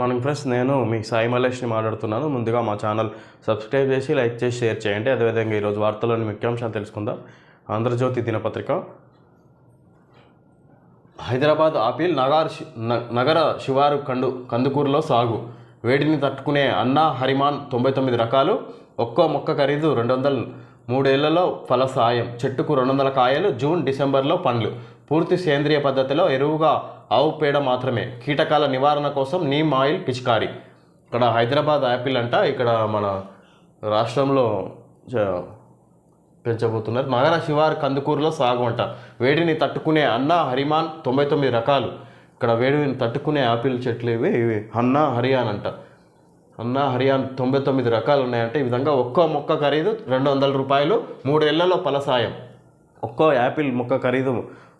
Morning friends నేను మీ సాయి మలేష్ని మాట్లాడుతున్నాను. ముందుగా మా ఛానల్ సబ్స్క్రైబ్ చేసి లైక్ చేసి షేర్ చేయండి. అదేవిధంగా ఈరోజు వార్తల్లోని ముఖ్యాంశాలు తెలుసుకుందాం. ఆంధ్రజ్యోతి దినపత్రిక. హైదరాబాద్ ఆపిల్ నగర్ నగర శివారు కండు కందుకూరులో సాగు. వేడిని తట్టుకునే అన్నా హరిమాన్ తొంభై తొమ్మిది రకాలు. ఒక్కో మొక్క ఖరీదు రెండు వందల మూడేళ్ళలో ఫల సాయం. చెట్టుకు రెండు వందల కాయలు జూన్ డిసెంబర్లో పండ్లు. పూర్తి సేంద్రియ పద్ధతిలో ఎరువుగా ఆవు పేడ మాత్రమే. కీటకాల నివారణ కోసం నీమ్ ఆయిల్ పిచికారి. ఇక్కడ హైదరాబాద్ యాపిల్ అంట ఇక్కడ మన రాష్ట్రంలో పెంచబోతున్నారు. నగర శివారు కందుకూరులో సాగు అంట. వేడిని తట్టుకునే అన్నా హరిమాన్ తొంభై తొమ్మిది రకాలు. ఇక్కడ వేడిని తట్టుకునే ఆపిల్ చెట్లు ఇవి ఇవి అన్నా హరియాన్ అంట. అన్నా హరియాన్ తొంభై తొమ్మిది రకాలు ఉన్నాయంటే. ఈ విధంగా ఒక్కో మొక్క ఖరీదు రెండు వందల రూపాయలు మూడేళ్ళలో ఫలసాయం ఒక్కో యాపిల్ మొక్క ఖరీదు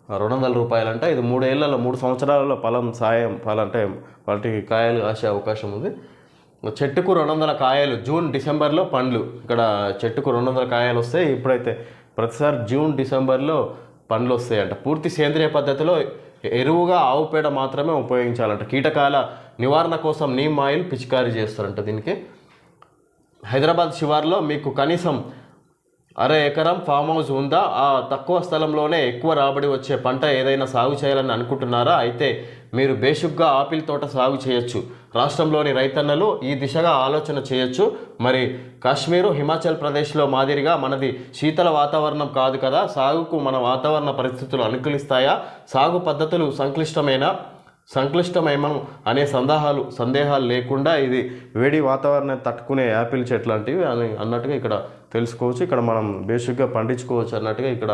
రెండు వందల రూపాయలంట. ఇది మూడేళ్ళలో మూడు సంవత్సరాలలో ఫలం సాయం ఫలం అంటే వాటికి కాయలు కాసే అవకాశం ఉంది. చెట్టుకు రెండు వందల కాయలు జూన్ డిసెంబర్లో పండ్లు. ఇక్కడ చెట్టుకు రెండు వందల కాయలు వస్తాయి. ఇప్పుడైతే ప్రతిసారి జూన్ డిసెంబర్లో పండ్లు వస్తాయంట. పూర్తి సేంద్రియ పద్ధతిలో ఎరువుగా ఆవు పేడ మాత్రమే ఉపయోగించాలంట. కీటకాల నివారణ కోసం నీమ్ ఆయిల్ పిచికారీ చేస్తారంట దీనికి. హైదరాబాద్ శివార్లో మీకు కనీసం అర ఎకరం ఫామ్ హౌస్ ఉందా? ఆ తక్కువ స్థలంలోనే ఎక్కువ రాబడి వచ్చే పంట ఏదైనా సాగు చేయాలని అనుకుంటున్నారా? అయితే మీరు బేషుగ్గా ఆపిల్ తోట సాగు చేయొచ్చు. రాష్ట్రంలోని రైతన్నలు ఈ దిశగా ఆలోచన చేయొచ్చు. మరి కాశ్మీరు హిమాచల్ ప్రదేశ్లో మాదిరిగా మనది శీతల వాతావరణం కాదు కదా? సాగుకు మన వాతావరణ పరిస్థితులు అనుకూలిస్తాయా? సాగు పద్ధతులు సంక్లిష్టమైన? సంక్లిష్టమేమో అనే సందేహాలు సందేహాలు లేకుండా ఇది వేడి వాతావరణాన్ని తట్టుకునే యాపిల్ చెట్లాంటివి అని అన్నట్టుగా ఇక్కడ తెలుసుకోవచ్చు. ఇక్కడ మనం బేసిక్గా పండించుకోవచ్చు అన్నట్టుగా ఇక్కడ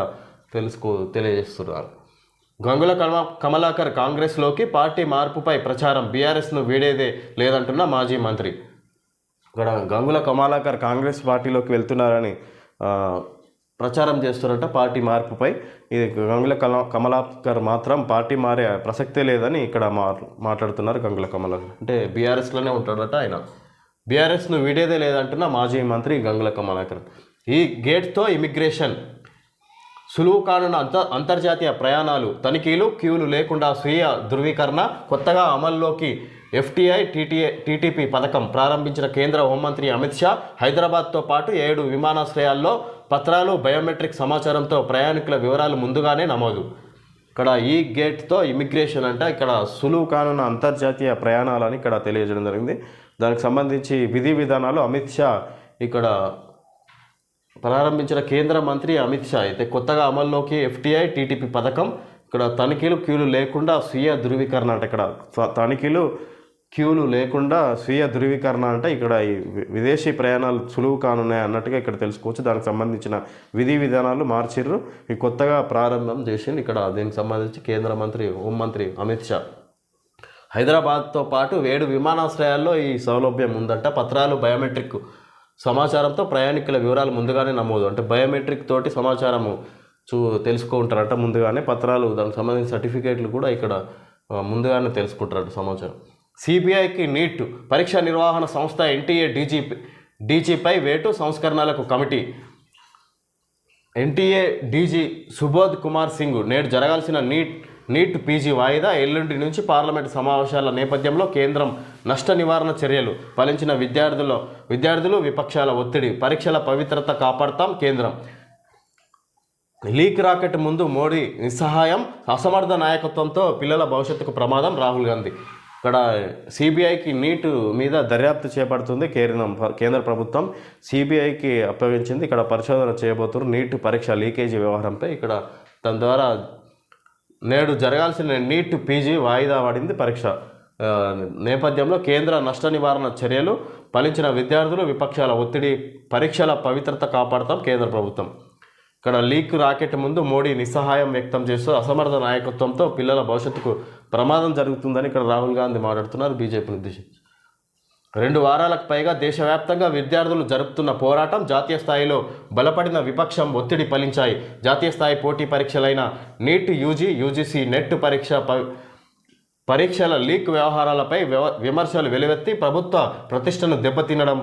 తెలుసుకో తెలియజేస్తున్నారు. గంగుల కమ కమలాకర్ కాంగ్రెస్లోకి పార్టీ మార్పుపై ప్రచారం బీఆర్ఎస్ను వీడేదే లేదంటున్న మాజీ మంత్రి. ఇక్కడ గంగుల కమలాకర్ కాంగ్రెస్ పార్టీలోకి వెళ్తున్నారని ప్రచారం చేస్తున్నారట పార్టీ మార్పుపై. ఇది గంగుల కల కమలాకర్ మాత్రం పార్టీ మారే ప్రసక్తే లేదని ఇక్కడ మా మాట్లాడుతున్నారు గంగుల కమలాకర్. అంటే బీఆర్ఎస్లోనే ఉంటాడట ఆయన. బీఆర్ఎస్ను వీడేదే లేదంటున్న మాజీ మంత్రి గంగుల కమలాకర్ ఈ గేట్తో ఇమిగ్రేషన్ సులువు కానున్న అంత అంతర్జాతీయ ప్రయాణాలు తనిఖీలు క్యూలు లేకుండా స్వీయ ధృవీకరణ కొత్తగా అమల్లోకి ఎఫ్టీఐ టీటీఏ టీటీపీ పథకం ప్రారంభించిన కేంద్ర హోంమంత్రి అమిత్ షా హైదరాబాద్తో పాటు ఏడు విమానాశ్రయాల్లో పత్రాలు బయోమెట్రిక్ సమాచారంతో ప్రయాణికుల వివరాలు ముందుగానే నమోదు. ఇక్కడ ఈ గేట్తో ఇమిగ్రేషన్ అంటే ఇక్కడ సులువు కానున్న అంతర్జాతీయ ప్రయాణాలని ఇక్కడ తెలియజేయడం జరిగింది. దానికి సంబంధించి విధి విధానాలు అమిత్ షా ఇక్కడ ప్రారంభించిన కేంద్ర మంత్రి అమిత్ షా అయితే కొత్తగా అమల్లోకి ఎఫ్టీఐ టీటీపీ పథకం ఇక్కడ తనిఖీలు క్యూలు లేకుండా స్వీయ ధృవీకరణ అంటే ఇక్కడ తనిఖీలు క్యూలు లేకుండా స్వీయ ధృవీకరణ అంటే ఇక్కడ ఈ విదేశీ ప్రయాణాలు సులువు కానున్నాయి అన్నట్టుగా ఇక్కడ తెలుసుకోవచ్చు. దానికి సంబంధించిన విధి విధానాలు మార్చిర్రు. ఈ కొత్తగా ప్రారంభం చేసింది ఇక్కడ దీనికి సంబంధించి కేంద్ర మంత్రి హోంమంత్రి అమిత్ షా. హైదరాబాద్తో పాటు ఏడు విమానాశ్రయాల్లో ఈ సౌలభ్యం ఉందంట. పత్రాలు బయోమెట్రిక్ సమాచారంతో ప్రయాణికుల వివరాలు ముందుగానే నమోదు. అంటే బయోమెట్రిక్ తోటి సమాచారము చూ తెలుసుకుంటారట ముందుగానే. పత్రాలు దానికి సంబంధించిన సర్టిఫికేట్లు కూడా ఇక్కడ ముందుగానే తెలుసుకుంటారట సమాచారం. సిబిఐకి నీట్ పరీక్ష నిర్వహణ సంస్థ ఎన్టీఏ డీజీపీ డీజీపై వేటు సంస్కరణలకు committee. NTA DG Subodh Kumar Singh నేడు జరగాల్సిన నీట్ నీట్ పీజీ వాయిదా ఎల్లుండి నుంచి పార్లమెంటు సమావేశాల నేపథ్యంలో కేంద్రం నష్ట నివారణ చర్యలు ఫలించిన విద్యార్థుల విద్యార్థులు విపక్షాల ఒత్తిడి పరీక్షల పవిత్రత కాపాడతాం కేంద్రం. లీక్ రాకెట్ ముందు మోడీ నిస్సహాయం అసమర్థ నాయకత్వంతో పిల్లల భవిష్యత్తుకు ప్రమాదం రాహుల్ గాంధీ. ఇక్కడ సిబిఐకి నీట్ మీద దర్యాప్తు చేపడుతుంది కేంద్రం కేంద్ర ప్రభుత్వం. సిబిఐకి అప్పగించింది ఇక్కడ పరిశోధన చేయబోతున్నారు. నీట్ పరీక్ష లీకేజీ వ్యవహారంపై ఇక్కడ దాని ద్వారా నేడు జరగాల్సిన నీట్ పీజీ వాయిదా పడింది పరీక్ష. నేపథ్యంలో కేంద్ర నష్ట నివారణ చర్యలు ఫలించిన విద్యార్థులు విపక్షాల ఒత్తిడి పరీక్షల పవిత్రత కాపాడతాం కేంద్ర ప్రభుత్వం. ఇక్కడ లీక్ రాకెట్ ముందు మోడీ నిస్సహాయం వ్యక్తం చేస్తూ అసమర్థ నాయకత్వంతో పిల్లల భవిష్యత్తుకు ప్రమాదం జరుగుతుందని ఇక్కడ రాహుల్ గాంధీ మాట్లాడుతున్నారు బీజేపీని ఉద్దేశించి రెండు వారాలకు పైగా దేశవ్యాప్తంగా విద్యార్థులు జరుపుతున్న పోరాటం జాతీయ స్థాయిలో బలపడిన విపక్షం ఒత్తిడి ఫలించాయి. జాతీయ స్థాయి పోటీ పరీక్షలైన నీట్ యూజీ యూజీసీ నెట్ పరీక్ష ప- పరీక్షల లీక్ వ్యవహారాలపై విమర్శలు వెలువెత్తి ప్రభుత్వ ప్రతిష్టను దెబ్బతినడం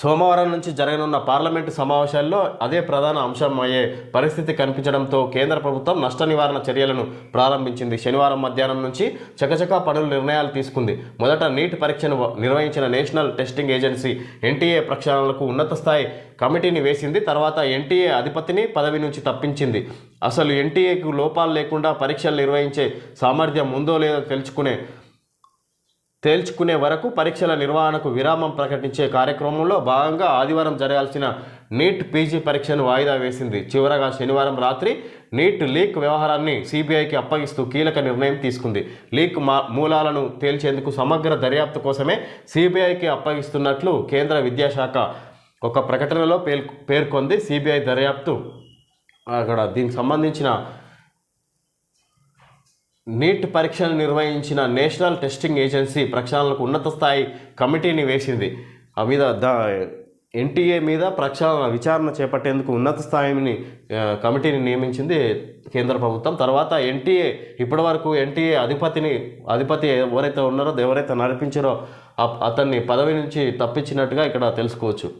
సోమవారం నుంచి జరగనున్న పార్లమెంటు సమావేశాల్లో అదే ప్రధాన అంశం అయ్యే పరిస్థితి కనిపించడంతో కేంద్ర ప్రభుత్వం నష్ట నివారణ చర్యలను ప్రారంభించింది. శనివారం మధ్యాహ్నం నుంచి చకచకా పనులు నిర్ణయాలు తీసుకుంది. మొదట నీట్ పరీక్షను నిర్వహించిన నేషనల్ టెస్టింగ్ ఏజెన్సీ ఎన్టీఏ ప్రక్షాళనలకు ఉన్నత స్థాయి కమిటీని వేసింది. తర్వాత ఎన్టీఏ అధిపతిని పదవి నుంచి తప్పించింది. అసలు ఎన్టీఏకు లోపాలు లేకుండా పరీక్షలు నిర్వహించే సామర్థ్యం ఉందో లేదో తెలుసుకునే తేల్చుకునే వరకు పరీక్షల నిర్వహణకు విరామం ప్రకటించే కార్యక్రమంలో భాగంగా ఆదివారం జరగాల్సిన నీట్ పీజీ పరీక్షను వాయిదా వేసింది. చివరగా శనివారం రాత్రి నీట్ లీక్ వ్యవహారాన్ని సిబిఐకి అప్పగిస్తూ కీలక నిర్ణయం తీసుకుంది. లీక్ మా మూలాలను తేల్చేందుకు సమగ్ర దర్యాప్తు కోసమే సిబిఐకి అప్పగిస్తున్నట్లు కేంద్ర విద్యాశాఖ ఒక ప్రకటనలో పేర్కొంది. సిబిఐ దర్యాప్తు అక్కడ దీనికి సంబంధించిన నీట్ పరీక్షలు నిర్వహించిన నేషనల్ టెస్టింగ్ ఏజెన్సీ ప్రక్షాళనకు ఉన్నత స్థాయి కమిటీని వేసింది. ఆ మీద ద ఎన్టీఏ మీద ప్రక్షాళన విచారణ చేపట్టేందుకు ఉన్నత స్థాయిని కమిటీని నియమించింది కేంద్ర ప్రభుత్వం. తర్వాత ఎన్టీఏ ఇప్పటివరకు ఎన్టీఏ అధిపతిని అధిపతి ఎవరైతే ఉన్నారో ఎవరైతే నడిపించారో అతన్ని పదవి నుంచి తప్పించినట్టుగా ఇక్కడ తెలుసుకోవచ్చు.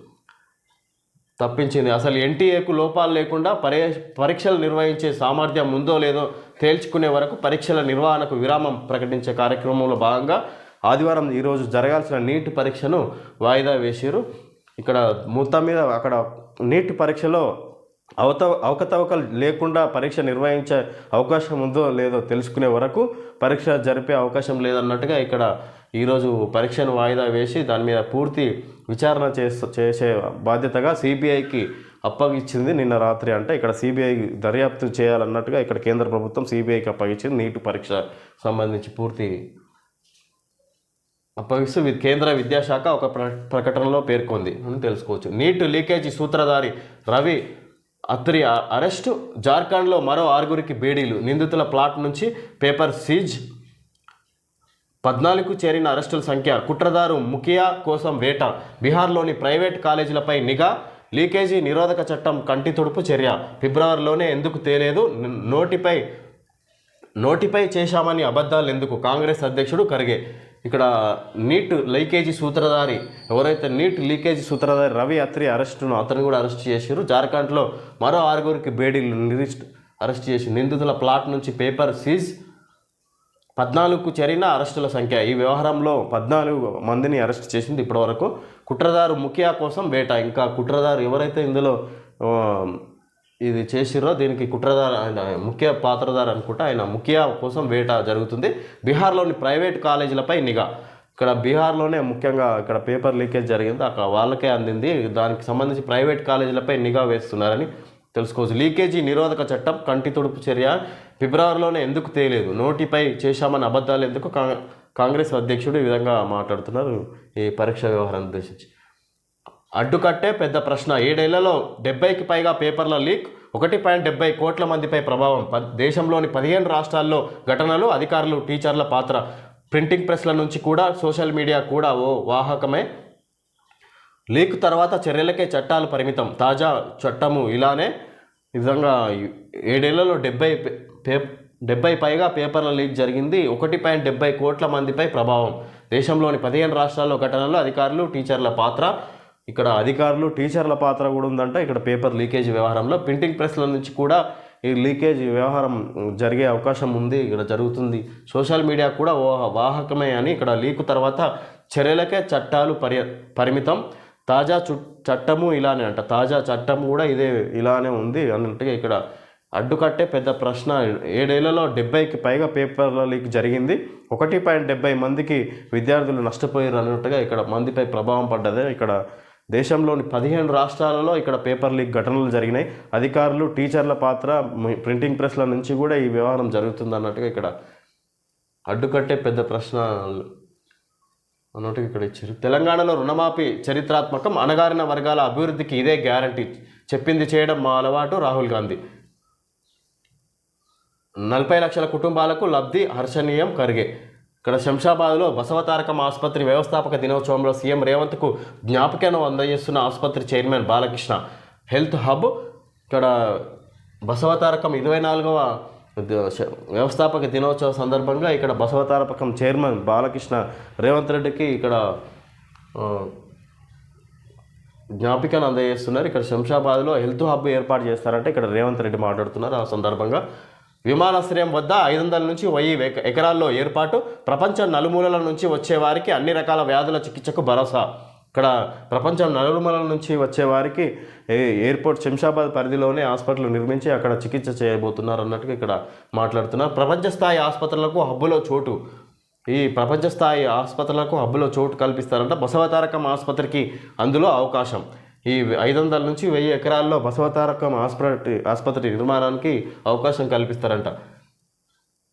తప్పించింది. అసలు ఎన్టీఏకు లోపాలు లేకుండా పరే పరీక్షలు నిర్వహించే సామర్థ్యం ఉందో లేదో తేల్చుకునే వరకు పరీక్షల నిర్వహణకు విరామం ప్రకటించే కార్యక్రమంలో భాగంగా ఆదివారం ఈరోజు జరగాల్సిన నీట్ పరీక్షను వాయిదా వేశారు ఇక్కడ మొత్తం మీద అక్కడ నీట్ పరీక్షలో అవత అవకతవకలు లేకుండా పరీక్ష నిర్వహించే అవకాశం ఉందో లేదో తెలుసుకునే వరకు పరీక్ష జరిపే అవకాశం లేదన్నట్టుగా ఇక్కడ ఈరోజు పరీక్షను వాయిదా వేసి దాని మీద పూర్తి విచారణ చేస్తూ చేసే బాధ్యతగా సిబిఐకి అప్పగించింది నిన్న రాత్రి. అంటే ఇక్కడ సిబిఐ దర్యాప్తు చేయాలన్నట్టుగా ఇక్కడ కేంద్ర ప్రభుత్వం సిబిఐకి అప్పగించింది నీటు పరీక్ష సంబంధించి పూర్తి అప్పగిస్తూ కేంద్ర విద్యాశాఖ ఒక ప్రకటనలో పేర్కొంది. అని తెలుసుకోవచ్చు. నీట్ లీకేజీ సూత్రధారి రవి అత్రి అరెస్టు. జార్ఖండ్లో మరో ఆరుగురికి బేడీలు. నిందితుల ప్లాట్ నుంచి పేపర్ సీజ్ పద్నాలుగు చేరిన అరెస్టుల సంఖ్య కుట్రదారు ముఖియా కోసం వేట. బీహార్లోని ప్రైవేట్ కాలేజీలపై నిఘా. లీకేజీ నిరోధక చట్టం కంటి తుడుపు చర్య. ఫిబ్రవరిలోనే ఎందుకు తేలేదు? నోటిపై నోటిపై చేశామని అబద్ధాలు ఎందుకు? కాంగ్రెస్ అధ్యక్షుడు ఖర్గే ఇక్కడ నీట్ లీకేజీ సూత్రధారి ఎవరైతే నీట్ లీకేజీ సూత్రధారి రవి అత్రి అరెస్టును అతను కూడా అరెస్ట్ చేశారు. జార్ఖండ్లో మరో ఆరుగురికి బేడీలు నిరిస్ట్ అరెస్ట్ చేసి నిందితుల ప్లాట్ నుంచి పేపర్ సీజ్ పద్నాలుగుకు చేరిన అరెస్టుల సంఖ్య. ఈ వ్యవహారంలో పద్నాలుగు మందిని అరెస్ట్ చేసింది ఇప్పటివరకు. కుట్రదారు ముఖియా కోసం వేట. ఇంకా కుట్రదారు ఎవరైతే ఇందులో ఇది చేసిరో దీనికి కుట్రదారు ఆయన ముఖ్య పాత్రదారు అనుకుంటా ఆయన ముఖ్య కోసం వేట జరుగుతుంది. బీహార్లోని ప్రైవేట్ కాలేజీలపై నిఘా. ఇక్కడ బీహార్లోనే ముఖ్యంగా ఇక్కడ పేపర్ లీకేజ్ జరిగింది. అక్కడ వాళ్ళకే అందింది. దానికి సంబంధించి ప్రైవేట్ కాలేజీలపై నిఘా వేస్తున్నారని తెలుసుకోవచ్చు. లీకేజీ నిరోధక చట్టం కంటి తుడుపు చర్య ఫిబ్రవరిలోనే ఎందుకు తేలేదు? నోటిపై చేశామని అబద్ధాలు ఎందుకు కాంగ్రెస్ అధ్యక్షుడు ఈ విధంగా మాట్లాడుతున్నారు? ఈ పరీక్ష వ్యవహారాన్ని ఉద్దేశించి. అడ్డుకట్టే పెద్ద ప్రశ్న. ఏడేళ్ళలో డెబ్బైకి పైగా పేపర్ల లీక్ ఒకటి పాయింట్ డెబ్బై కోట్ల మందిపై ప్రభావం. ప- దేశంలోని పదిహేను రాష్ట్రాల్లో ఘటనలు అధికారులు టీచర్ల పాత్ర. ప్రింటింగ్ ప్రెస్ల నుంచి కూడా సోషల్ మీడియా కూడా ఓ వాహకమే. లీక్ తర్వాత చర్యలకే చట్టాలు పరిమితం. తాజా చట్టము ఇలానే ఈ విధంగా ఏడేళ్ళలో డెబ్బై పే- డెబ్బై పైగా పేపర్ల లీక్ జరిగింది. ఒకటి పాయింట్ డెబ్బై కోట్ల మందిపై ప్రభావం. దేశంలోని పదిహేను రాష్ట్రాల్లో ఘటనలో అధికారులు టీచర్ల పాత్ర ఇక్కడ అధికారులు టీచర్ల పాత్ర కూడా ఉందంట. ఇక్కడ పేపర్ లీకేజ్ వ్యవహారంలో ప్రింటింగ్ ప్రెస్ల నుంచి కూడా ఈ లీకేజ్ వ్యవహారం జరిగే అవకాశం ఉంది. ఇక్కడ జరుగుతుంది. సోషల్ మీడియా కూడా వాహకమే అని ఇక్కడ లీక్ తర్వాత చర్యలకే చట్టాలు పరి పరిమితం. తాజా చు చట్టము ఇలానే అంట. తాజా చట్టం కూడా ఇదే ఇలానే ఉంది అన్నట్టుగా ఇక్కడ అడ్డుకట్టే పెద్ద ప్రశ్న. ఏడేళ్ళలో డెబ్బైకి పైగా పేపర్ల లీక్ జరిగింది. ఒకటి పాయింట్ డెబ్బై మందికి విద్యార్థులు నష్టపోయారు అన్నట్టుగా ఇక్కడ మందిపై ప్రభావం పడ్డదే. ఇక్కడ దేశంలోని పదిహేను రాష్ట్రాలలో ఇక్కడ పేపర్ లీక్ ఘటనలు జరిగినాయి. అధికారులు టీచర్ల పాత్ర ప్రింటింగ్ ప్రెస్ల నుంచి కూడా ఈ వ్యవహారం జరుగుతుంది అన్నట్టుగా ఇక్కడ అడ్డుకట్టే పెద్ద ప్రశ్న అన్నట్టుగా ఇక్కడ ఇచ్చారు. తెలంగాణలో రుణమాఫీ చరిత్రాత్మకం అణగారిన వర్గాల అభివృద్ధికి ఇదే గ్యారంటీ చెప్పింది చేయడం మా అలవాటు రాహుల్ గాంధీ. నలభై లక్షల కుటుంబాలకు లబ్ధి హర్షణీయం కరిగే. ఇక్కడ శంషాబాద్లో బసవతారకం ఆసుపత్రి వ్యవస్థాపక దినోత్సవంలో సీఎం రేవంత్కు జ్ఞాపికను అందజేస్తున్న ఆసుపత్రి చైర్మన్ బాలకృష్ణ. హెల్త్ హబ్ ఇక్కడ బసవతారకం ఇరవై నాలుగవ వ్యవస్థాపక దినోత్సవ సందర్భంగా ఇక్కడ బసవతారపకం చైర్మన్ బాలకృష్ణ రేవంత్ రెడ్డికి ఇక్కడ జ్ఞాపికను అందజేస్తున్నారు. ఇక్కడ శంషాబాద్లో హెల్త్ హబ్ ఏర్పాటు చేస్తారంటే ఇక్కడ రేవంత్ రెడ్డి మాట్లాడుతున్నారు. ఆ సందర్భంగా విమానాశ్రయం వద్ద ఐదు వందల నుంచి వెయ్యి ఎక- ఎకరాల్లో ఏర్పాటు ప్రపంచ నలుమూలల నుంచి వచ్చే వారికి అన్ని రకాల వ్యాధుల చికిత్సకు భరోసా. ఇక్కడ ప్రపంచం నలుమూలల నుంచి వచ్చే వారికి ఎయిర్పోర్ట్ శంషాబాద్ పరిధిలోనే హాస్పిటల్ నిర్మించి అక్కడ చికిత్స చేయబోతున్నారు అన్నట్టుగా ఇక్కడ మాట్లాడుతున్నారు. ప్రపంచ స్థాయి ఆసుపత్రులకు హబ్బులో చోటు. ఈ ప్రపంచ స్థాయి ఆసుపత్రులకు హబ్బులో చోటు కల్పిస్తారంట బసవతారకం ఆసుపత్రికి అందులో అవకాశం. ఈ ఐదు వందల నుంచి వెయ్యి ఎకరాల్లో బసవతారకం ఆసుపత్రి ఆసుపత్రి నిర్మాణానికి అవకాశం కల్పిస్తారంట.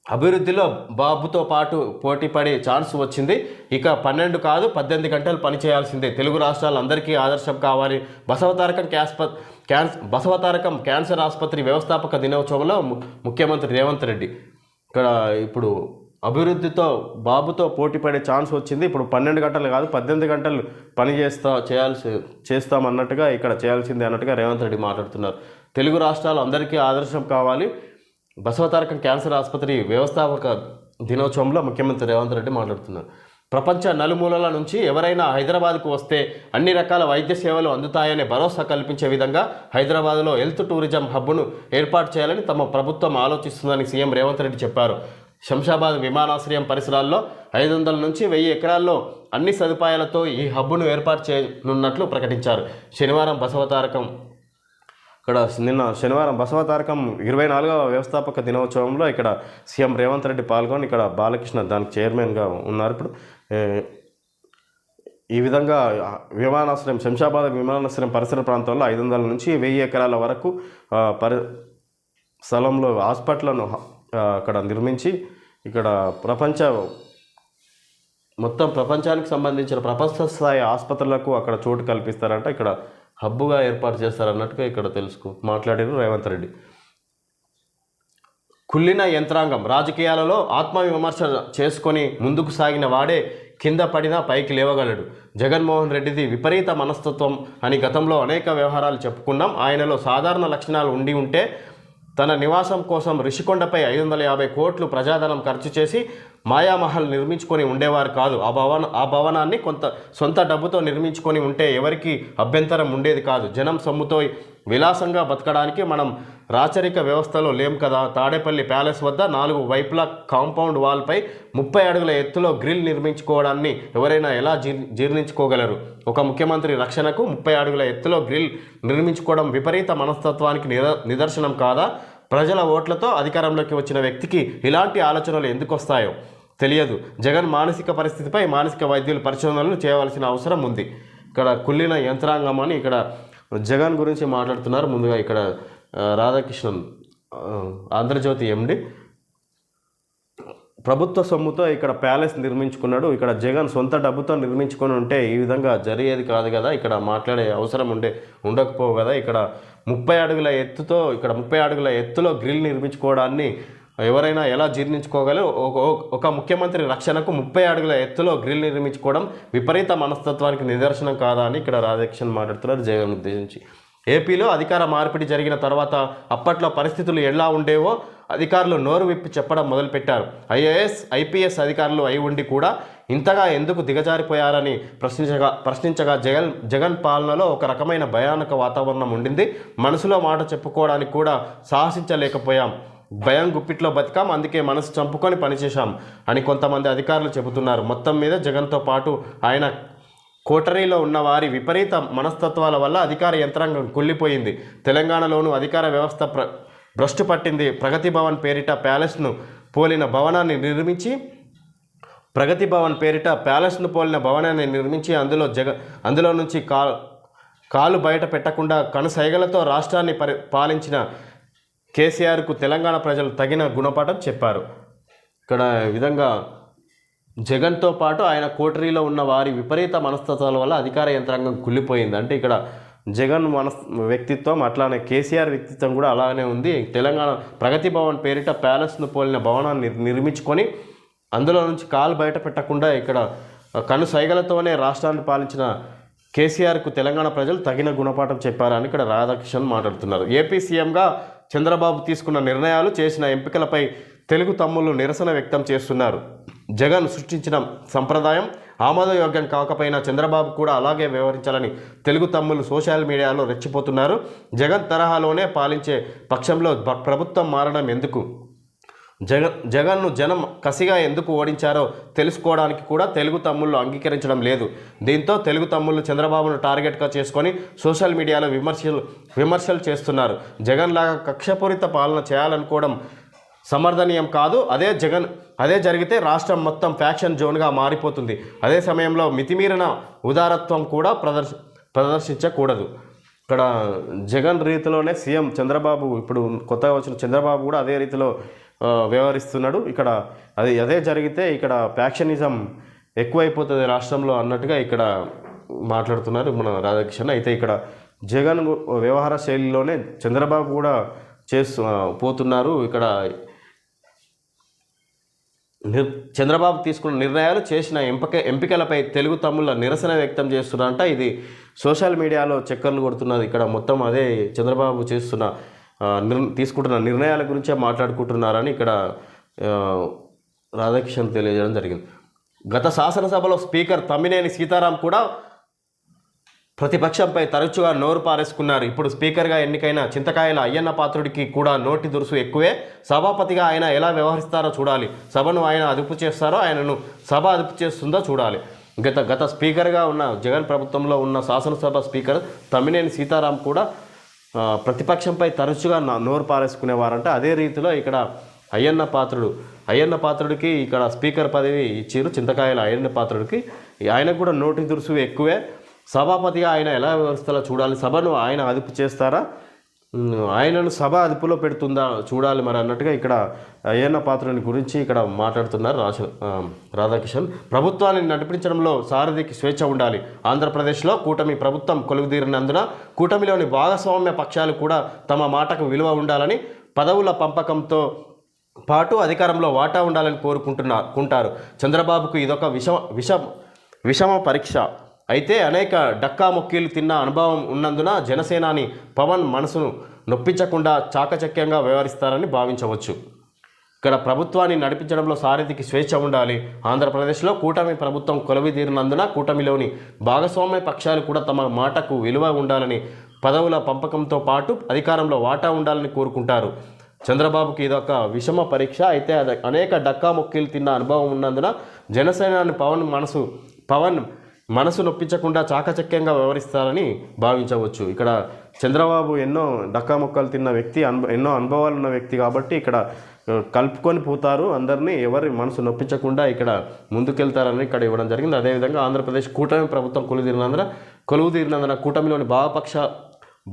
అభివృద్ధిలో బాబుతో పాటు పోటీ పడే ఛాన్స్ వచ్చింది. ఇక పన్నెండు కాదు పద్దెనిమిది గంటలు పనిచేయాల్సిందే తెలుగు రాష్ట్రాలు అందరికీ ఆదర్శం కావాలి. బసవతారకం క్యాస్ప క్యాన్స్ బసవతారకం క్యాన్సర్ ఆసుపత్రి వ్యవస్థాపక దినోత్సవంలో ముఖ్యమంత్రి రేవంత్ రెడ్డి. ఇక్కడ ఇప్పుడు అభివృద్ధితో బాబుతో పోటీ పడే ఛాన్స్ వచ్చింది. ఇప్పుడు పన్నెండు గంటలు కాదు పద్దెనిమిది గంటలు పని చేస్తా చేయాల్సి చేస్తామన్నట్టుగా ఇక్కడ చేయాల్సిందే అన్నట్టుగా రేవంత్ రెడ్డి మాట్లాడుతున్నారు. తెలుగు రాష్ట్రాలు అందరికీ ఆదర్శం కావాలి. బసవతారకం క్యాన్సర్ ఆసుపత్రి వ్యవస్థాపక దినోత్సవంలో ముఖ్యమంత్రి రేవంత్ రెడ్డి మాట్లాడుతున్నారు. ప్రపంచ నలుమూలల నుంచి ఎవరైనా హైదరాబాద్కు వస్తే అన్ని రకాల వైద్య సేవలు అందుతాయనే భరోసా కల్పించే విధంగా హైదరాబాద్లో హెల్త్ టూరిజం హబ్ను ఏర్పాటు చేయాలని తమ ప్రభుత్వం ఆలోచిస్తుందని సీఎం రేవంత్ రెడ్డి చెప్పారు. శంషాబాద్ విమానాశ్రయం పరిసరాల్లో ఐదు వందల నుంచి వెయ్యి ఎకరాల్లో అన్ని సదుపాయాలతో ఈ హబ్ను ఏర్పాటు చేయనున్నట్లు ప్రకటించారు. శనివారం బసవతారకం ఇక్కడ నిన్న శనివారం బసవతారకం ఇరవై నాలుగవ వ్యవస్థాపక దినోత్సవంలో ఇక్కడ సీఎం రేవంత్ రెడ్డి పాల్గొని ఇక్కడ బాలకృష్ణ దానికి చైర్మన్గా ఉన్నారు. ఇప్పుడు ఈ విధంగా విమానాశ్రయం శంషాబాద్ విమానాశ్రయం పరిసర ప్రాంతాల్లో ఐదు వందల నుంచి వెయ్యి ఎకరాల వరకు పరి స్థలంలో హాస్పిటల్ను అక్కడ నిర్మించి ఇక్కడ ప్రపంచ మొత్తం ప్రపంచానికి సంబంధించిన ప్రపంచ స్థాయి ఆసుపత్రులకు అక్కడ చోటు కల్పిస్తారంట. ఇక్కడ హబ్బుగా ఏర్పాటు చేస్తారన్నట్టుగా ఇక్కడ తెలుసుకో. మాట్లాడారు రేవంత్ రెడ్డి. కుళ్ళిన యంత్రాంగం రాజకీయాలలో ఆత్మవిమర్శ చేసుకొని ముందుకు సాగిన వాడే కింద పడినా పైకి లేవగలడు. జగన్మోహన్ రెడ్డిది విపరీత మనస్తత్వం అని గతంలో అనేక వ్యవహారాలు చెప్పుకున్నాం. ఆయనలో సాధారణ లక్షణాలు ఉండి ఉంటే తన నివాసం కోసం రిషికొండపై ఐదు వందల యాభై కోట్లు ప్రజాధనం ఖర్చు చేసి మాయామహల్ నిర్మించుకొని ఉండేవారు కాదు. ఆ భవన ఆ భవనాన్ని కొంత సొంత డబ్బుతో నిర్మించుకొని ఉంటే ఎవరికి అభ్యంతరం ఉండేది కాదు. జనం సొమ్ముతో విలాసంగా బతకడానికి మనం రాచరిక వ్యవస్థలో లేం కదా. తాడేపల్లి ప్యాలెస్ వద్ద నాలుగు వైపులా కాంపౌండ్ వాల్పై ముప్పై అడుగుల ఎత్తులో గ్రిల్ నిర్మించుకోవడాన్ని ఎవరైనా ఎలా జీర్ జీర్ణించుకోగలరు? ఒక ముఖ్యమంత్రి రక్షణకు ముప్పై అడుగుల ఎత్తులో గ్రిల్ నిర్మించుకోవడం విపరీత మనస్తత్వానికి నిద నిదర్శనం కాదా? ప్రజల ఓట్లతో అధికారంలోకి వచ్చిన వ్యక్తికి ఇలాంటి ఆలోచనలు ఎందుకు వస్తాయో తెలియదు. జగన్ మానసిక పరిస్థితిపై మానసిక వైద్యులు పరిశోధనలు చేయవలసిన అవసరం ఉంది. ఇక్కడ కుళ్ళిన యంత్రాంగం అని ఇక్కడ జగన్ గురించి మాట్లాడుతున్నారు. ముందుగా ఇక్కడ రాధాకృష్ణన్ ఆంధ్రజ్యోతి ఎండి ప్రభుత్వ సొమ్ముతో ఇక్కడ ప్యాలెస్ నిర్మించుకున్నాడు. ఇక్కడ జగన్ సొంత డబ్బుతో నిర్మించుకొని ఉంటే ఈ విధంగా జరిగేది కాదు కదా. ఇక్కడ మాట్లాడే అవసరం ఉండే ఉండకపోవు కదా. ఇక్కడ ముప్పై అడుగుల ఎత్తుతో ఇక్కడ ముప్పై అడుగుల ఎత్తులో గ్రిల్ నిర్మించుకోవడాన్ని ఎవరైనా ఎలా జీర్ణించుకోగలరు? ఒక- ఒక ముఖ్యమంత్రి రక్షణకు ముప్పై అడుగుల ఎత్తులో గ్రిల్ నిర్మించుకోవడం విపరీత మనస్తత్వానికి నిదర్శనం కాదా అని ఇక్కడ రాధాకృష్ణన్ మాట్లాడుతున్నారు జగన్ ఉద్దేశించి. ఏపీలో అధికార మార్పిడి జరిగిన తర్వాత అప్పట్లో పరిస్థితులు ఎలా ఉండేవో అధికారులు నోరు విప్పి చెప్పడం మొదలుపెట్టారు. ఐఏఎస్ ఐపీఎస్ అధికారులు అయి ఉండి కూడా ఇంతగా ఎందుకు దిగజారిపోయారని ప్రశ్నించగా ప్రశ్నించగా జగన్ జగన్ పాలనలో ఒక రకమైన భయానక వాతావరణం ఉండింది. మనసులో మాట చెప్పుకోవడానికి కూడా సాహసించలేకపోయాం. భయం గుప్పిట్లో బతికాం అందుకే మనసు చంపుకొని పనిచేశాం అని కొంతమంది అధికారులు చెబుతున్నారు. మొత్తం మీద జగన్తో పాటు ఆయన కోటరీలో ఉన్న వారి విపరీత మనస్తత్వాల వల్ల అధికార యంత్రాంగం కుళ్ళిపోయింది. తెలంగాణలోనూ అధికార వ్యవస్థ ప్ర భ్రష్టు పట్టింది ప్రగతి భవన్ పేరిట ప్యాలెస్ను పోలిన భవనాన్ని నిర్మించి ప్రగతి భవన్ పేరిట ప్యాలెస్ను పోలిన భవనాన్ని నిర్మించి అందులో జగ అందులో నుంచి కా కాలు బయట పెట్టకుండా కనుసైగలతో రాష్ట్రాన్ని పరి పాలించిన కేసీఆర్కు తెలంగాణ ప్రజలు తగిన గుణపాఠం చెప్పారు. ఇక్కడ విధంగా జగన్తో పాటు ఆయన కోటరీలో ఉన్న వారి విపరీత మనస్తత్వాల వల్ల అధికార యంత్రాంగం కుళ్ళిపోయింది. అంటే ఇక్కడ జగన్ మనస్ వ్యక్తిత్వం అట్లానే కేసీఆర్ వ్యక్తిత్వం కూడా అలానే ఉంది. తెలంగాణ ప్రగతి భవన్ పేరిట ప్యాలెస్ను పోలిన భవనాన్ని నిర్- నిర్మించుకొని అందులో నుంచి కాలు బయట పెట్టకుండా ఇక్కడ కను సైగలతోనే రాష్ట్రాన్ని పాలించిన కేసీఆర్కు తెలంగాణ ప్రజలు తగిన గుణపాఠం చెప్పారని ఇక్కడ రాధాకృష్ణన్ మాట్లాడుతున్నారు. ఏపీ సీఎంగా చంద్రబాబు తీసుకున్న నిర్ణయాలు చేసిన ఎంపికలపై తెలుగు తమ్ముళ్ళు నిరసన వ్యక్తం చేస్తున్నారు. జగన్ సృష్టించిన సంప్రదాయం ఆమోదయోగ్యం కాకపోయినా చంద్రబాబు కూడా అలాగే వ్యవహరించాలని తెలుగు తమ్ముళ్ళు సోషల్ మీడియాలో రెచ్చిపోతున్నారు. జగన్ తరహాలోనే పాలించే పక్షంలో ప్రభుత్వం మారడం ఎందుకు? జగన్ జగన్ను జనం కసిగా ఎందుకు ఓడించారో తెలుసుకోవడానికి కూడా తెలుగు తమ్ముళ్ళు అంగీకరించడం లేదు. దీంతో తెలుగు తమ్ముళ్ళు చంద్రబాబును టార్గెట్గా చేసుకొని సోషల్ మీడియాలో విమర్శలు విమర్శలు చేస్తున్నారు. జగన్ లాగా కక్షపూరిత పాలన చేయాలనుకోవడం సమర్థనీయం కాదు అదే జగన్ అదే జరిగితే రాష్ట్రం మొత్తం ఫ్యాక్షన్ జోన్గా మారిపోతుంది. అదే సమయంలో మితిమీరిన ఉదారత్వం కూడా ప్రదర్శ ప్రదర్శించకూడదు. ఇక్కడ జగన్ రీతిలోనే సీఎం చంద్రబాబు ఇప్పుడు కొత్తగా వచ్చిన చంద్రబాబు కూడా అదే రీతిలో వ్యవహరిస్తున్నాడు. ఇక్కడ అది అదే జరిగితే ఇక్కడ ఫ్యాక్షనిజం ఎక్కువైపోతుంది రాష్ట్రంలో అన్నట్టుగా ఇక్కడ మాట్లాడుతున్నారు మన రాధాకృష్ణ. అయితే ఇక్కడ జగన్ వ్యవహార శైలిలోనే చంద్రబాబు కూడా చేస్తూ పోతున్నారు. ఇక్కడ నిర్ చంద్రబాబు తీసుకున్న నిర్ణయాలు చేసిన ఎంపిక ఎంపికలపై తెలుగు తమ్ముళ్ళ నిరసన వ్యక్తం చేస్తున్నారంట. ఇది సోషల్ మీడియాలో చక్కర్లు కొడుతున్నది. ఇక్కడ మొత్తం అదే చంద్రబాబు చేస్తున్న నిర్ తీసుకుంటున్న నిర్ణయాల గురించే మాట్లాడుకుంటున్నారని ఇక్కడ రాధాకిషన్ తెలియజేయడం జరిగింది. గత శాసనసభలో స్పీకర్ తమ్మినేని సీతారాం కూడా ప్రతిపక్షంపై తరచుగా నోరు పారేసుకున్నారు. ఇప్పుడు స్పీకర్గా ఎన్నికైన చింతకాయల అయ్యన్న పాత్రుడికి కూడా నోటి దురుసు ఎక్కువే. సభాపతిగా ఆయన ఎలా వ్యవహరిస్తారో చూడాలి. సభను ఆయన అదుపు చేస్తారో ఆయనను సభ అదుపు చేస్తుందో చూడాలి. గత గత స్పీకర్గా ఉన్న జగన్ ప్రభుత్వంలో ఉన్న శాసనసభ స్పీకర్ తమ్మినేని సీతారాం కూడా ప్రతిపక్షంపై తరచుగా నా- నోరు పారేసుకునేవారంట. అదే రీతిలో ఇక్కడ అయ్యన్న పాత్రుడు అయ్యన్న పాత్రుడికి ఇక్కడ స్పీకర్ పదవి ఇచ్చారు చింతకాయల అయ్యన్న పాత్రుడికి. ఆయనకు కూడా నోటి దురుసు ఎక్కువే. సభాపతిగా ఆయన ఎలా వ్యవస్థలో చూడాలి? సభను ఆయన అదుపు చేస్తారా? ఆయనను సభ అదుపులో పెడుతుందా? చూడాలి మరి అన్నట్టుగా ఇక్కడ అయ్యన్న పాత్రని గురించి ఇక్కడ మాట్లాడుతున్నారు రాశ రాధాకిషన్. ప్రభుత్వాన్ని నడిపించడంలో సారథికి స్వేచ్ఛ ఉండాలి. ఆంధ్రప్రదేశ్లో కూటమి ప్రభుత్వం కొలుగుదీరినందున కూటమిలోని భాగస్వామ్య పక్షాలు కూడా తమ మాటకు విలువ ఉండాలని పదవుల పంపకంతో పాటు అధికారంలో వాటా ఉండాలని కోరుకుంటున్నా కుంటారు. చంద్రబాబుకు ఇదొక విషమ విషం విషమ పరీక్ష. అయితే అనేక డక్కా మొక్కీలు తిన్న అనుభవం ఉన్నందున జనసేనాని పవన్ మనసును నొప్పించకుండా చాకచక్యంగా వ్యవహరిస్తారని భావించవచ్చు. ఇక్కడ ప్రభుత్వాన్ని నడిపించడంలో సారథికి స్వేచ్ఛ ఉండాలి. ఆంధ్రప్రదేశ్లో కూటమి ప్రభుత్వం కొలవిదీరినందున కూటమిలోని భాగస్వామ్య పక్షాలు కూడా తమ మాటకు విలువ ఉండాలని పదవుల పంపకంతో పాటు అధికారంలో వాటా ఉండాలని కోరుకుంటారు. చంద్రబాబుకి ఇదొక విషమ పరీక్ష. అయితే అది అనేక డక్కా మొక్కీలు తిన్న అనుభవం ఉన్నందున జనసేనాని పవన్ మనసు పవన్ మనసు నొప్పించకుండా చాకచక్యంగా వ్యవహరిస్తారని భావించవచ్చు. ఇక్కడ చంద్రబాబు ఎన్నో డక్కామొక్కలు తిన్న వ్యక్తి అను ఎన్నో అనుభవాలు ఉన్న వ్యక్తి కాబట్టి ఇక్కడ కలుపుకొని పోతారు అందరినీ. ఎవరి మనసు నొప్పించకుండా ఇక్కడ ముందుకెళ్తారని ఇక్కడ ఇవ్వడం జరిగింది. అదేవిధంగా ఆంధ్రప్రదేశ్ కూటమి ప్రభుత్వం కొలువుదీరినందున కొలువుదీరినందున కూటమిలోని భాగపక్ష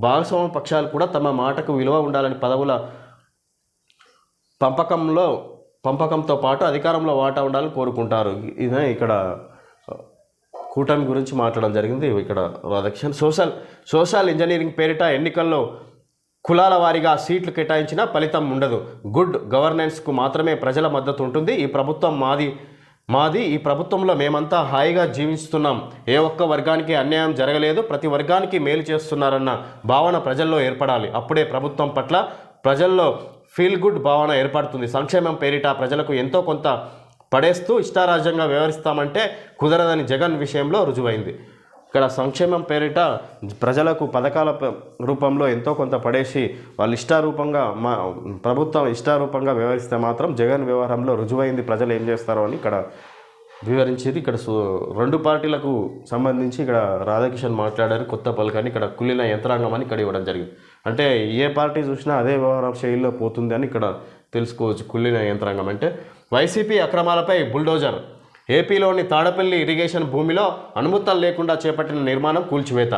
భాగస్వామ్య పక్షాలు కూడా తమ మాటకు విలువ ఉండాలని పదవుల పంపకంలో పంపకంతో పాటు అధికారంలో వాటా ఉండాలని కోరుకుంటారు. ఇది ఇక్కడ కూటమి గురించి మాట్లాడడం జరిగింది. ఇక్కడ రాధాకృష్ణన్ సోషల్ సోషల్ ఇంజనీరింగ్ పేరిట ఎన్నికల్లో కులాల వారీగా సీట్లు కేటాయించినా ఫలితం ఉండదు. గుడ్ గవర్నెన్స్కు మాత్రమే ప్రజల మద్దతు ఉంటుంది. ఈ ప్రభుత్వం మాది మాది ఈ ప్రభుత్వంలో మేమంతా హాయిగా జీవిస్తున్నాం. ఏ ఒక్క వర్గానికి అన్యాయం జరగలేదు. ప్రతి వర్గానికి మేలు చేస్తున్నారన్న భావన ప్రజల్లో ఏర్పడాలి. అప్పుడే ప్రభుత్వం పట్ల ప్రజల్లో ఫీల్ గుడ్ భావన ఏర్పడుతుంది. సంక్షేమం పేరిట ప్రజలకు ఎంతో కొంత పడేస్తూ ఇష్టారాజ్యంగా వ్యవహరిస్తామంటే కుదరదని జగన్ విషయంలో రుజువైంది. ఇక్కడ సంక్షేమం పేరిట ప్రజలకు పథకాల రూపంలో ఎంతో కొంత పడేసి వాళ్ళు ఇష్టారూపంగా మా ప్రభుత్వం ఇష్టారూపంగా వ్యవహరిస్తే మాత్రం జగన్ వ్యవహారంలో రుజువైంది ప్రజలు ఏం చేస్తారో అని ఇక్కడ వివరించేది. ఇక్కడ రెండు పార్టీలకు సంబంధించి ఇక్కడ రాధాకిషన్ మాట్లాడారు కొత్త పలకని ఇక్కడ కుళ్ళిన యంత్రాంగం అని ఇక్కడ ఇవ్వడం జరిగింది. అంటే ఏ పార్టీ చూసినా అదే వ్యవహార శైలిలో పోతుంది అని ఇక్కడ తెలుసుకోవచ్చు కుళ్ళిన యంత్రాంగం. అంటే వైసీపీ అక్రమాలపై బుల్డోజర్. ఏపీలోని తాడపల్లి ఇరిగేషన్ భూమిలో అనుమతులు లేకుండా చేపట్టిన నిర్మాణం కూల్చివేత.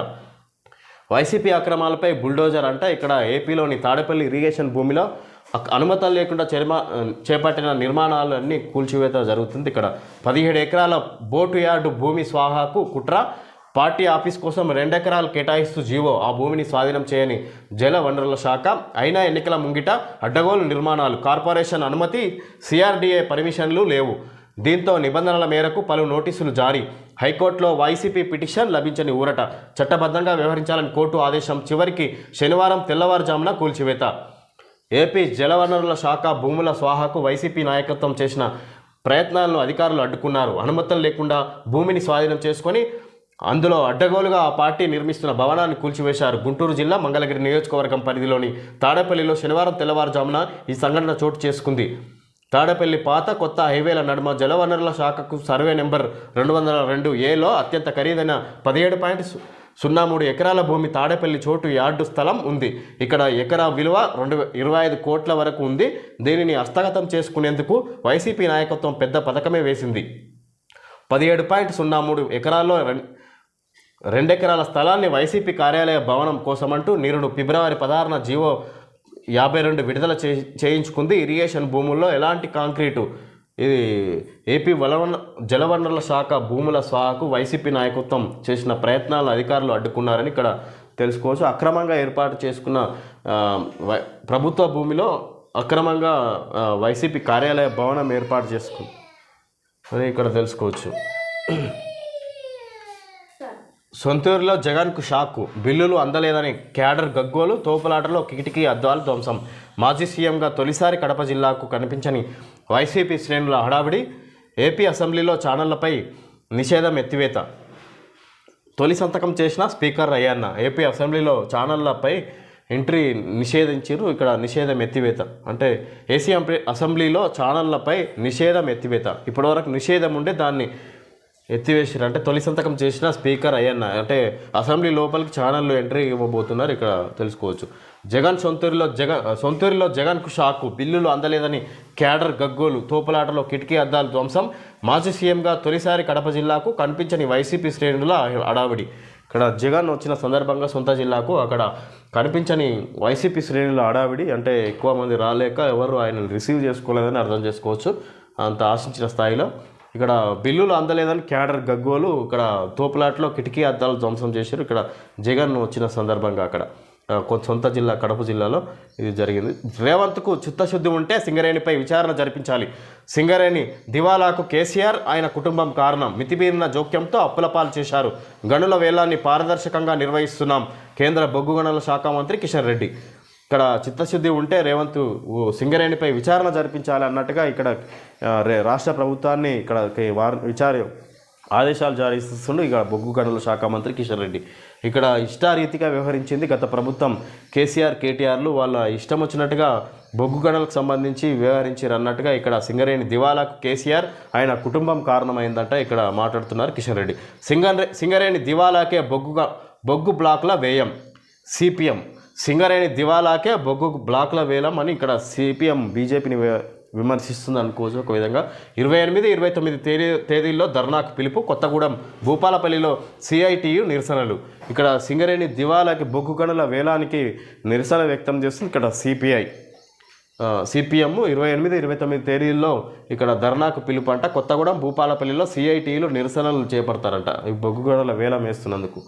వైసీపీ అక్రమాలపై బుల్డోజర్ అంటే ఇక్కడ ఏపీలోని తాడపల్లి ఇరిగేషన్ భూమిలో అనుమతులు లేకుండా చర్మ చేపట్టిన నిర్మాణాలన్నీ కూల్చివేత జరుగుతుంది ఇక్కడ. పదిహేడు ఎకరాల బోటు యార్డు భూమి స్వాహాకు కుట్ర. పార్టీ ఆఫీస్ కోసం రెండెకరాలు కేటాయిస్తూ జీవో ఆ భూమిని స్వాధీనం చేయని జల వనరుల శాఖ అయినా ఎన్నికల ముంగిట అడ్డగోలు నిర్మాణాలు కార్పొరేషన్ అనుమతి సిఆర్డీఏ పర్మిషన్లు లేవు. దీంతో నిబంధనల మేరకు పలు నోటీసులు జారీ. హైకోర్టులో వైసీపీ పిటిషన్ లభించని ఊరట. చట్టబద్ధంగా వ్యవహరించాలని కోర్టు ఆదేశం చివరికి శనివారం తెల్లవారుజామున కూల్చివేత. ఏపీ జలవనరుల శాఖ భూముల స్వాహకు వైసీపీ నాయకత్వం చేసిన ప్రయత్నాలను అధికారులు అడ్డుకున్నారు. అనుమతులు లేకుండా భూమిని స్వాధీనం చేసుకొని అందులో అడ్డగోలుగా ఆ పార్టీ నిర్మిస్తున్న భవనాన్ని కూల్చివేశారు. గుంటూరు జిల్లా మంగళగిరి నియోజకవర్గం పరిధిలోని తాడేపల్లిలో శనివారం తెల్లవారుజామున ఈ సంఘటన చోటు చేసుకుంది. తాడేపల్లి పాత కొత్త హైవేల నడుమ జలవనరుల శాఖకు సర్వే నెంబర్ రెండు వందల రెండు ఏలో అత్యంత ఖరీదైన పదిహేడు పాయింట్ సు- సున్నా మూడు ఎకరాల భూమి తాడేపల్లి చోటు యార్డు స్థలం ఉంది. ఇక్కడ ఎకరా విలువ రెండు ఇరవై ఐదు కోట్ల వరకు ఉంది. దీనిని హస్తగతం చేసుకునేందుకు వైసీపీ నాయకత్వం పెద్ద పథకమే వేసింది. పదిహేడు పాయింట్ సున్నా మూడు ఎకరాల్లో రెం- రెండెకరాల స్థలాన్ని వైసీపీ కార్యాలయ భవనం కోసమంటూ నిరుడు ఫిబ్రవరి పదహారున జీవో యాభై రెండు విడుదల చే చేయించుకుంది ఇరిగేషన్ భూముల్లో ఎలాంటి కాంక్రీటు? ఇది ఏపీ వలవన జలవనరుల శాఖ భూముల స్వాహకు వైసీపీ నాయకత్వం చేసిన ప్రయత్నాలను అధికారులు అడ్డుకున్నారని ఇక్కడ తెలుసుకోవచ్చు. అక్రమంగా ఏర్పాటు చేసుకున్న ప్రభుత్వ భూమిలో అక్రమంగా వైసీపీ కార్యాలయ భవనం ఏర్పాటు చేసుకుంది అని ఇక్కడ తెలుసుకోవచ్చు. సొంతూరులో జగన్కు షాకు బిల్లులు అందలేదని క్యాడర్ గగ్గోలు తోపులాటలో కిటికీ అద్దాలు ధ్వంసం. మాజీ సీఎంగా తొలిసారి కడప జిల్లాకు కనిపించని వైసీపీ శ్రేణుల హడావిడి ఏపీ అసెంబ్లీలో ఛానళ్ళపై నిషేధం ఎత్తివేత. తొలి సంతకం చేసిన స్పీకర్ అయ్యన్న ఏపీ అసెంబ్లీలో ఛానళ్ళపై ఎంట్రీ నిషేధించారు ఇక్కడ నిషేధం ఎత్తివేత. అంటే ఏసీ అసెంబ్లీలో ఛానళ్ళపై నిషేధం ఎత్తివేత. ఇప్పటివరకు నిషేధం ఉండే దాన్ని ఎత్తివేసారు అంటే తొలి సంతకం చేసిన స్పీకర్ అయ్యన్న అంటే అసెంబ్లీ లోపలికి ఛానళ్ళు ఎంట్రీ ఇవ్వబోతున్నారు ఇక్కడ తెలుసుకోవచ్చు. జగన్ సొంతూరులో జగన్ సొంతూరులో జగన్కు షాకు బిల్లులు అందలేదని క్యాడర్ గగ్గోలు తోపులాటలో కిటికీ అద్దాలు ధ్వంసం మాజీ సీఎంగా తొలిసారి కడప జిల్లాకు కనిపించని వైసీపీ శ్రేణుల హడావిడి. ఇక్కడ జగన్ వచ్చిన సందర్భంగా సొంత జిల్లాకు అక్కడ కనిపించని వైసీపీ శ్రేణుల హడావిడి అంటే ఎక్కువ మంది రాలేక ఎవరు ఆయన రిసీవ్ చేసుకోలేదని అర్థం చేసుకోవచ్చు. అంత ఆశించిన స్థాయిలో ఇక్కడ బిల్లులు అందలేదని క్యాడర్ గగ్గోలు ఇక్కడ తోపులాట్లో కిటికీ అద్దాలు ధ్వంసం చేశారు. ఇక్కడ జగన్ వచ్చిన సందర్భంగా అక్కడ ఆ, సొంత జిల్లా కడప జిల్లాలో ఇది జరిగింది. రేవంత్కు చిత్తశుద్ధి ఉంటే సింగరేణిపై విచారణ జరిపించాలి. సింగరేణి దివాలాకు కేసీఆర్ ఆయన కుటుంబం కారణం. మితిమీరిన జోక్యంతో అప్పుల పాలు చేశారు. గనుల వేలాన్ని పారదర్శకంగా నిర్వహిస్తున్నాం. కేంద్ర బొగ్గు గనుల శాఖ మంత్రి కిషన్ రెడ్డి. ఇక్కడ చిత్తశుద్ధి ఉంటే రేవంత్ సింగరేణిపై విచారణ జరిపించాలి అన్నట్టుగా ఇక్కడ రాష్ట్ర ప్రభుత్వాన్ని ఇక్కడ కే- వార్ విచార ఆదేశాలు జారీ చేస్తుండే ఇక బొగ్గు గనుల శాఖ మంత్రి కిషన్ రెడ్డి. ఇక్కడ ఇష్టారీతిగా వ్యవహరించింది గత ప్రభుత్వం. కేసీఆర్ కేటీఆర్లు వాళ్ళ ఇష్టం వచ్చినట్టుగా బొగ్గు గనులకు సంబంధించి వ్యవహరించారు అన్నట్టుగా ఇక్కడ సింగరేణి దివాలాకు కేసీఆర్ ఆయన కుటుంబం కారణమైందంట ఇక్కడ మాట్లాడుతున్నారు కిషన్ రెడ్డి. సింగరే సింగరేణి దివాలాకే బొగ్గుగా బొగ్గు బ్లాక్ల వ్యయం. సిపిఎం. సింగరేణి దివాలాకే బొగ్గు బ్లాక్ల వేలం అని ఇక్కడ సిపిఎం బీజేపీని విమర్శిస్తుంది అనుకోవచ్చు ఒక విధంగా. ఇరవై ఎనిమిది ఇరవై తొమ్మిది తేదీ తేదీల్లో ధర్నాకు పిలుపు. కొత్తగూడెం భూపాలపల్లిలో సిఐటియు నిరసనలు. ఇక్కడ సింగరేణి దివాలాకి బొగ్గు గనుల వేలానికి నిరసన వ్యక్తం చేస్తుంది ఇక్కడ సిపిఐ. సిపిఎం ఇరవై ఎనిమిది ఇరవై తొమ్మిది తేదీల్లో ఇక్కడ ధర్నాకు పిలుపు అంట కొత్తగూడెం భూపాలపల్లిలో సిఐటియులు నిరసనలు చేపడతారంట. ఈ బొగ్గు గనుల వేలం వేస్తున్నందుకు.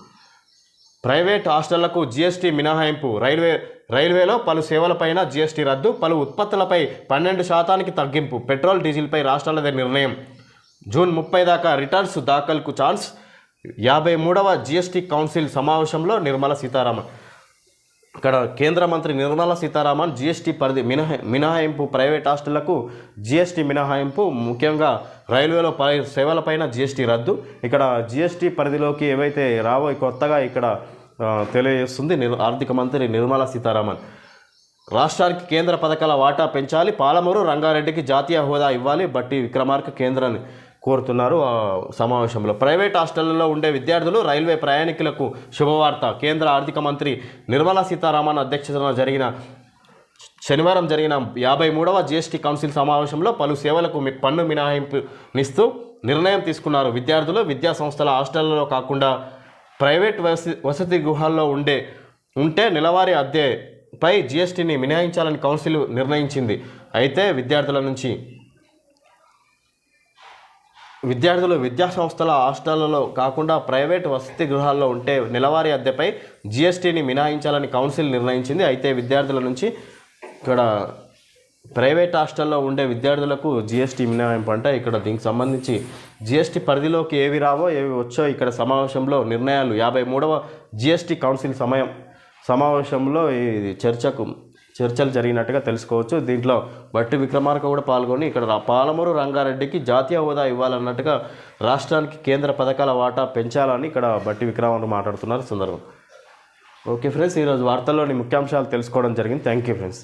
ప్రైవేట్ హాస్టళ్ళకు జీఎస్టీ మినహాయింపు. రైల్వే రైల్వేలో పలు సేవలపైన జీఎస్టీ రద్దు పలు ఉత్పత్తులపై పన్నెండు శాతానికి తగ్గింపు. పెట్రోల్ డీజిల్పై రాష్ట్రాలదే నిర్ణయం. జూన్ ముప్పై దాకా రిటర్న్స్ దాఖలుకు ఛాన్స్. యాభై మూడవ జీఎస్టీ కౌన్సిల్ సమావేశంలో నిర్మల సీతారామన్. ఇక్కడ కేంద్ర మంత్రి నిర్మలా సీతారామన్ జీఎస్టీ పరిధి మినహా మినహాయింపు ప్రైవేట్ హాస్టళ్ళకు జీఎస్టీ మినహాయింపు ముఖ్యంగా రైల్వేలో పై సేవలపైన జీఎస్టీ రద్దు. ఇక్కడ జీఎస్టీ పరిధిలోకి ఏవైతే రావో కొత్తగా ఇక్కడ తెలియజేస్తుంది నిర్ ఆర్థిక మంత్రి నిర్మలా సీతారామన్. రాష్ట్రానికి కేంద్ర పథకాల వాటా పెంచాలి పాలమూరు రంగారెడ్డికి జాతీయ హోదా ఇవ్వాలి బట్టి విక్రమార్క కేంద్రాన్ని కోరుతున్నారు. సమావేశంలో ప్రైవేట్ హాస్టళ్ళలో ఉండే విద్యార్థులు రైల్వే ప్రయాణికులకు శుభవార్త. కేంద్ర ఆర్థిక మంత్రి నిర్మలా సీతారామన్ అధ్యక్షతన జరిగిన శనివారం జరిగిన యాభై మూడవ జీఎస్టీ కౌన్సిల్ సమావేశంలో పలు సేవలకు పన్ను మినహాయింపునిస్తూ నిర్ణయం తీసుకున్నారు. విద్యార్థులు విద్యా సంస్థల హాస్టళ్ళలో కాకుండా ప్రైవేట్ వసతి వసతి గృహాల్లో ఉండే ఉంటే నెలవారీ అద్దెపై జీఎస్టీని మినహాయించాలని కౌన్సిల్ నిర్ణయించింది. అయితే విద్యార్థుల నుంచి విద్యార్థులు విద్యా సంస్థల హాస్టళ్ళలో కాకుండా ప్రైవేట్ వసతి గృహాల్లో ఉంటే నెలవారీ అద్దెపై జీఎస్టీని మినహాయించాలని కౌన్సిల్ నిర్ణయించింది. అయితే విద్యార్థుల నుంచి ఇక్కడ ప్రైవేట్ హాస్టల్లో ఉండే విద్యార్థులకు జీఎస్టీ మినహాయింపు అంటే ఇక్కడ దీనికి సంబంధించి జీఎస్టీ పరిధిలోకి ఏవి రావో ఏవి వచ్చో ఇక్కడ సమావేశంలో నిర్ణయాలు యాభై మూడవ జీఎస్టీ కౌన్సిల్ సమయం సమావేశంలో ఈ చర్చకు చర్చలు జరిగినట్టుగా తెలుసుకోవచ్చు. దీంట్లో బట్టి విక్రమార్క కూడా పాల్గొని ఇక్కడ పాలమూరు రంగారెడ్డికి జాతీయ హోదా ఇవ్వాలన్నట్టుగా రాష్ట్రానికి కేంద్ర పథకాల వాటా పెంచాలని ఇక్కడ బట్టి విక్రమార్క మాట్లాడుతున్నారు. సుందరం. ఓకే ఫ్రెండ్స్ ఈరోజు వార్తల్లోని ముఖ్యాంశాలు తెలుసుకోవడం జరిగింది. Thank you friends.